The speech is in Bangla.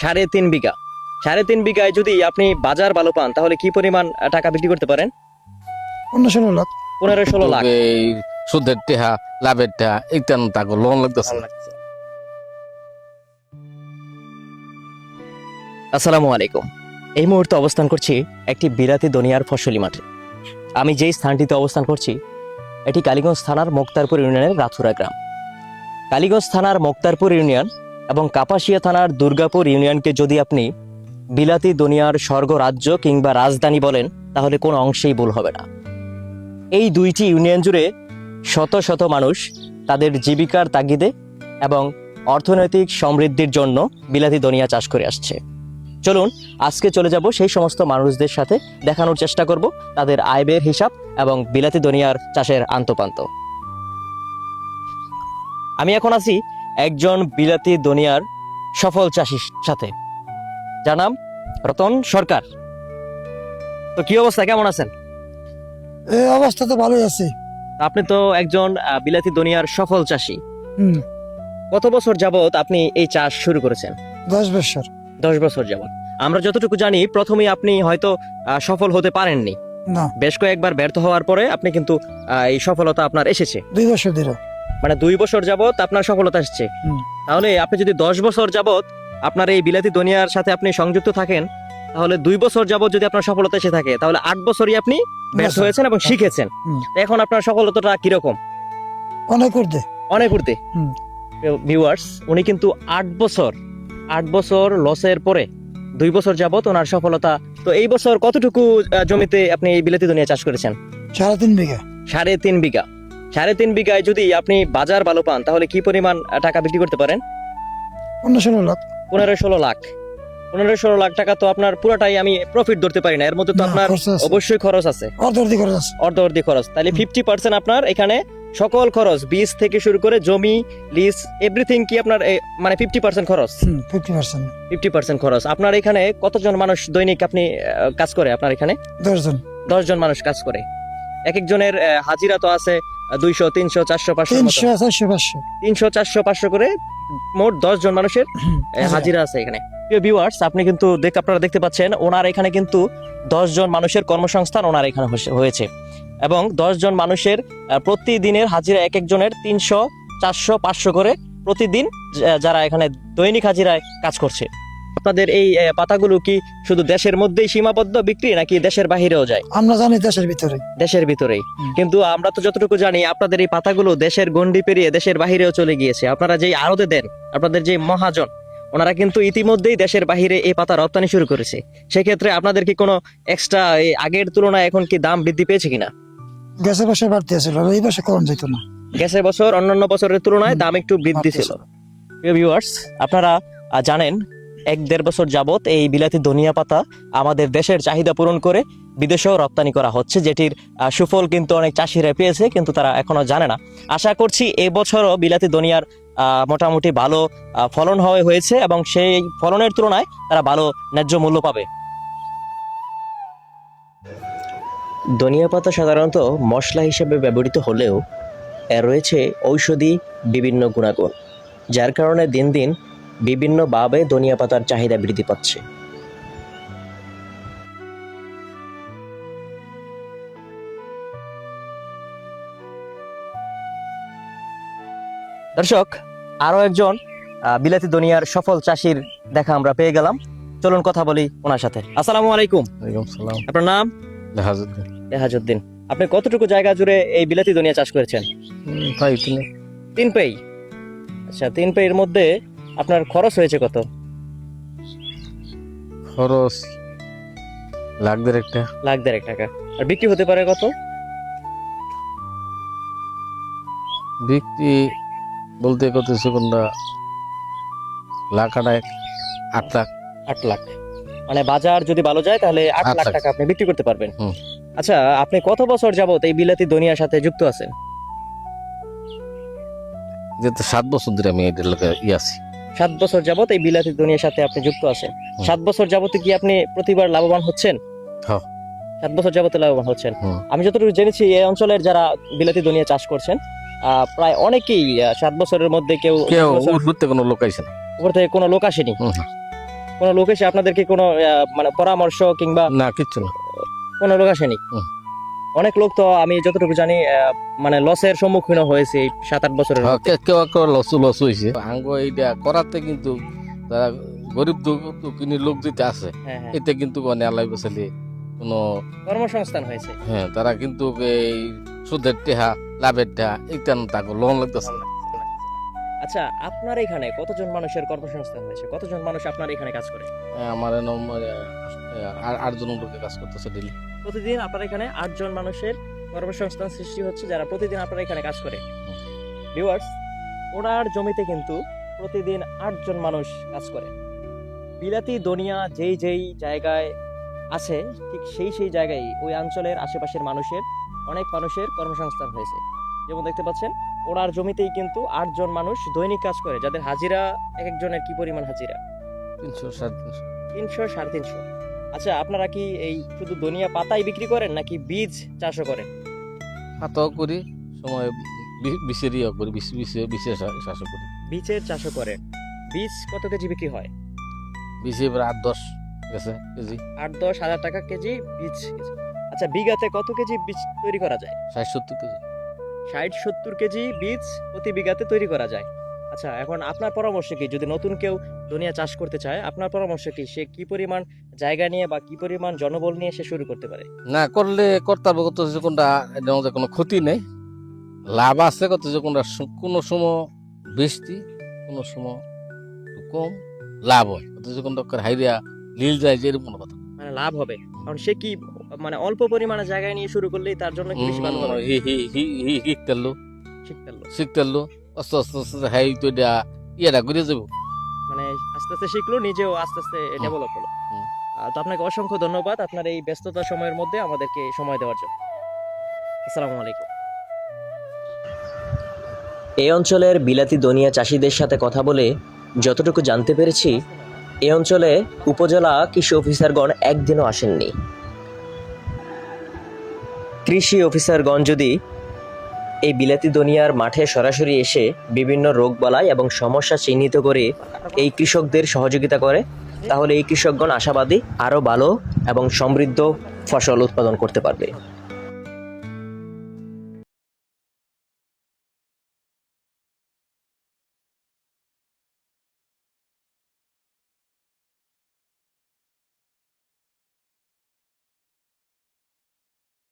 সাড়ে তিন বিঘা। সাড়ে তিন বিঘায় যদি আপনি বাজার ভালো পান তাহলে কি পরিমাণ টাকা বিক্রি করতে পারেন? পনেরো ষোলো লাখ। পনেরো ষোলো লাখ। এই সুদের টেহা লাভের টেহা এইটান তাকে লোন লাগতেছে। আসসালামু আলাইকুম। এই মুহূর্তে অবস্থান করছি একটি বিলাতি দুনিয়ার ফসলি মাঠে। আমি যেই স্থানটিতে অবস্থান করছি এটি কালীগঞ্জ থানার মোক্তারপুর ইউনিয়নের রাথুরা গ্রাম। কালীগঞ্জ থানার মোক্তারপুর ইউনিয়ন এবং কাপাসিয়া থানার দুর্গাপুর ইউনিয়নকে যদি আপনি বিলাতি দুনিয়ার স্বর্গ রাজ্য কিংবা রাজধানী বলেন, তাহলে কোনো অংশেই ভুল হবে না। এই দুইটি ইউনিয়ন জুড়ে শত শত মানুষ তাদের জীবিকার তাগিদে এবং অর্থনৈতিক সমৃদ্ধির জন্য বিলাতি দুনিয়া চাষ করে আসছে। চলুন, আজকে চলে যাব সেই সমস্ত মানুষদের সাথে দেখানোর চেষ্টা করব তাদের আয় ব্যয়ের হিসাব এবং বিলাতি দুনিয়ার চাষের আন্তপান্ত আমি এখন আছি একজন বিলাতি দুনিয়ার সফল চাষির সাথে। যার নাম রতন সরকার। তো কি অবস্থা? কেমন আছেন? এই অবস্থা তো ভালোই আছে। আপনি তো একজন আহ, বিলাতি দুনিয়ার সফল চাষি। হুম। কত বছর যাবত আপনি এই চাষ শুরু করেছেন? দশ বছর। দশ বছর যাবত আমরা যতটুকু জানি প্রথমেই আপনি হয়তো আহ, সফল হতে পারেননি। না। বেশ কয়েকবার ব্যর্থ হওয়ার পরে আপনি কিন্তু আহ, এই সফলতা আপনার এসেছে। দুই বছর ধরে। মানে দুই বছর যাবত আপনার সফলতা হুম। তাহলে আপনি যদি দশ বছর যাবত আপনার এই বিলাতি দুনিয়ার সাথে আপনি সংযুক্ত থাকেন তাহলে দুই বছর যাবত যদি আপনার সফলতা এসে থাকে তাহলে আট বছরই আপনি ব্যর্থ হয়েছেন এবং শিখেছেন। এখন আপনার সফলতাটা কীরকম? অনেক উর্ধে অনেক উঠতে হুম। ভিউয়ার্স উনি কিন্তু আট বছর আট বছর লসের পরে দুই বছর যাবত ওনার সফলতা তো এই বছর কতটুকু জমিতে আপনি এই বিলাতি দুনিয়া চাষ করেছেন? সাড়ে তিন বিঘা। সাড়ে তিন বিঘা। সাড়ে তিন বিঘায় যদি আপনি বাজার ভালো পান তাহলে কি পরিমাণ টাকা বিক্রি করতে পারেন? পনেরো ষোলো লাখ। পনেরো ষোলো লাখ। পনেরো ষোলো লাখ টাকা তো আপনার পুরোটাই আমি প্রফিট ধরতে পারি না। এর মধ্যে তো আপনার অবশ্যই খরচ আছে। অর্ধ অর্ধি করে আছে। অর্ধ খরচ। তাহলে ফিফটি পার্সেন্ট আপনার এখানে সকল খরচ বীজ থেকে শুরু করে জমি লিজ এভরিথিং কি আপনার মানে ফিফটি পার্সেন্ট খরচ? ফিফটি পার্সেন্ট ফিফটি পার্সেন্ট খরচ। আপনার এখানে কতজন মানুষ দৈনিক আপনি কাজ করে আপনার এখানে? দশজন। দশ জন মানুষ কাজ করে। এক একজনের হাজিরা তো আছে। দুইশো তিনশো চারশো পাঁচশো তিনশো চারশো পাঁচশো। তিনশো চারশো পাঁচশো করে মোট দশ জন মানুষের হাজিরা আছে এখানে। প্রিয় ভিউয়ার্স আপনি কিন্তু দেখ আপনারা দেখতে পাচ্ছেন ওনার এখানে কিন্তু জন মানুষের কর্মসংস্থান ওনার এখানে হয়েছে- হয়েছে। এবং দশ জন মানুষের প্রতিদিনের হাজিরা এক একজনের তিনশো চারশো পাঁচশো করে প্রতিদিন যারা এখানে দৈনিক হাজিরায় কাজ করছে। আপনাদের এই পাতাগুলো কি শুধু দেশের মধ্যেই সীমাবদ্ধ বিক্রি নাকি দেশের বাহিরেও যায়? আমরা জানি দেশের ভিতরে। দেশের ভিতরেই। কিন্তু আমরা তো যতটুকু জানি আপনাদের এই পাতাগুলো দেশের গন্ডি পেরিয়ে দেশের বাহিরেও চলে গিয়েছে। আপনারা যেই আড়তে দেন আপনাদের যে মহাজন ওনারা কিন্তু ইতিমধ্যেই দেশের বাহিরে এই পাতা রপ্তানি শুরু করেছে। সেক্ষেত্রে আপনাদের কি কোনো এক্সট্রা আগের তুলনায় এখন কি দাম বৃদ্ধি পেয়েছে কিনা? গ্যাসের বছর বাড়তে আর এই বছর কম যেত না। গ্যাসের বছর অন্যান্য বছরের তুলনায় দাম একটু বৃদ্ধি ছিল। প্রিয় ভিউয়ার্স আপনারা জানেন এক দেড় বছর যাবত এই বিলাতি ধনিয়া পাতা আমাদের দেশের চাহিদা পূরণ করে বিদেশেও রপ্তানি করা হচ্ছে, যেটির সুফল কিন্তু অনেক চাষিরা পেয়েছে, কিন্তু তারা এখনও জানে না। আশা করছি এবছরও বিলাতি ধনিয়ার মোটামুটি ভালো ফলন হয়ে হয়েছে এবং সেই ফলনের তুলনায় তারা ভালো ন্যায্য মূল্য পাবে। ধনিয়া পাতা সাধারণত মশলা হিসেবে ব্যবহৃত হলেও রয়েছে ঔষধি বিভিন্ন গুণাগুণ, যার কারণে দিন দিন বিভিন্নভাবে ধনিয়া পাতার চাহিদা বৃদ্ধি পাচ্ছে। দর্শক আরও একজন বিলাতি দুনিয়ার সফল চাষির দেখা আমরা পেয়ে গেলাম। চলুন কথা বলি ওনার সাথে। আসসালামু আলাইকুম। সালাম। আপনার নাম? জাহাজুদ্দিন রেহাজউদ্দিন আপনি কতটুকু জায়গা জুড়ে এই বিলাতি দুনিয়া চাষ করেছেন? তিন। পেই। আচ্ছা তিন পেয়ের মধ্যে আপনার খরচ হয়েছে কত? খরচ লাখ দেড় একটা লাখ দেড়েক টাকা। আর বিক্রি হতে পারে কত? বিক্রি বলতে কত কোনটা লাখ আড়াই আট লাখ। আট লাখ। মানে বাজার যদি ভালো যায় তাহলে আট লাখ। টাকা আপনি বিক্রি করতে পারবেন। আচ্ছা আপনি কত বছর যাবত এই বিলাতি দুনিয়ার সাথে যুক্ত আছেন? যেহেতু সাত বছর ধরে আমি এটার লোকে ই আছি। সাত বছর যাবত এই বিলাতি দুনিয়ার সাথে আপনি যুক্ত আছেন। সাত বছর যাবত কি আপনি প্রতিবার লাভবান হচ্ছেন? হ্যাঁ। সাত বছর যাবত লাভবান হচ্ছেন। আমি যতটুকু জেনেছি এই অঞ্চলের যারা বিলাতি দুনিয়া চাষ করছেন আহ, প্রায় অনেকেই সাত বছরের মধ্যে কেউ কোনো লোক আইছে না। উপর থেকে কোনো লোক আসেনি। কোনো লোক এসে আপনাদেরকে কোনো মানে পরামর্শ কিংবা না কিচ্ছু না। কোনো লোক আসেনি। অনেক লোক তো আমি যতটুকু জানি মানে লসের সম্মুখীন হয়েছে এই সাত আট বছরের হ্যাঁ, কেউ কেউ লস লস হয়েছে। আঙ্গ এইটা করাতে কিন্তু তারা গরিব দুঃখিনী লোক যেটা আছে। হ্যাঁ হ্যাঁ। এতে কিন্তু মানে আলাই বসালে কোনো কর্মসংস্থান হয়েছে। হ্যাঁ তারা কিন্তু এই সুদের টেহা লাভের টেহা এইটা তাকে লোন লাগতেছে। না আচ্ছা আপনার এখানে কতজন মানুষের কর্মসংস্থান হয়েছে? কতজন মানুষ আপনার এখানে কাজ করে? আমার আটজন লোকে কাজ করতেছে ডেলি প্রতিদিন আপনার এখানে আটজন মানুষের কর্মসংস্থান সৃষ্টি হচ্ছে যারা প্রতিদিন আপনার এখানে কাজ করে। ভিউয়ার্স ওনার জমিতে কিন্তু প্রতিদিন আটজন মানুষ কাজ করে। বিলাতি দুনিয়া যেই যেই জায়গায় আছে ঠিক সেই সেই জায়গায় ওই অঞ্চলের আশেপাশের মানুষের অনেক মানুষের কর্মসংস্থান হয়েছে। যেমন দেখতে পাচ্ছেন ওনার জমিতেই কিন্তু আটজন মানুষ দৈনিক কাজ করে যাদের হাজিরা এক একজনের কি পরিমাণ হাজিরা? তিনশো সাড়ে তিনশো। তিনশো সাড়ে তিনশো। আচ্ছা আপনারা কি এই শুধু ধনিয়া পাতাই বিক্রি করেন নাকি বীজ চাষও করেন? হাতও করি সময় বিষের ইয়ে করি বিষ বিষে বিষে চাষ করি। বীজের চাষও করেন। বীজ কত কেজি বিক্রি হয়? বিষে এবার আট দশ গেছে কেজি। আট দশ হাজার টাকা কেজি বীজ। আচ্ছা বিঘাতে কত কেজি বীজ তৈরি করা যায়? ষাট সত্তর কেজি। ষাট সত্তর কেজি বীজ প্রতি বিঘাতে তৈরি করা যায়। আচ্ছা এখন আপনার পরামর্শ কি? যদি নতুন কেউ দুনিয়া চাষ করতে চায় আপনার পরামর্শ কি? সে কি পরিমাণ জায়গা নিয়ে বা কি পরিমাণ জনবল নিয়ে সে শুরু করতে পারে? না করলে করতে পারব কত কোনটা মধ্যে কোনো ক্ষতি নেই। লাভ আছে কত যে কোনটা কোনো সময় বেশি কোনো সময় কম লাভ হয়। কত যে কোনটা হাইরিয়া লীল যায় যে এরকম কথা। মানে লাভ হবে। কারণ সে কি মানে অল্প পরিমাণে জায়গায় নিয়ে শুরু করলেই তার জন্য কি বেশি ভালো হবে? শিখতে পারল। শিখতেলো আস্তে আস্তে আস্তে হাই তো এটা ইয়েটা করে যাব। মানে আস্তে আস্তে শিখলো নিজেও আস্তে আস্তে। ডেভেলপ হলো। তো আপনাকে অসংখ্য ধন্যবাদ আপনার এই ব্যস্ততা সময়ের মধ্যে আমাদেরকে সময় দেওয়ার জন্য। আসসালামু আলাইকুম। এই অঞ্চলের বিলাতি দনিয়া চাষিদের সাথে কথা বলে যতটুকু জানতে পেরেছি এই অঞ্চলে উপজেলা কৃষি অফিসারগণ একদিনও আসেননি। কৃষি অফিসারগণ যদি এই বিলাতি দুনিয়ার মাঠে সরাসরি এসে বিভিন্ন রোগবালাই এবং সমস্যা চিহ্নিত করে এই কৃষকদের সহযোগিতা করে। তাহলে এই কৃষকগণ আশাবাদী, আরও ভালো এবং সমৃদ্ধ ফসল উৎপাদন করতে পারবে।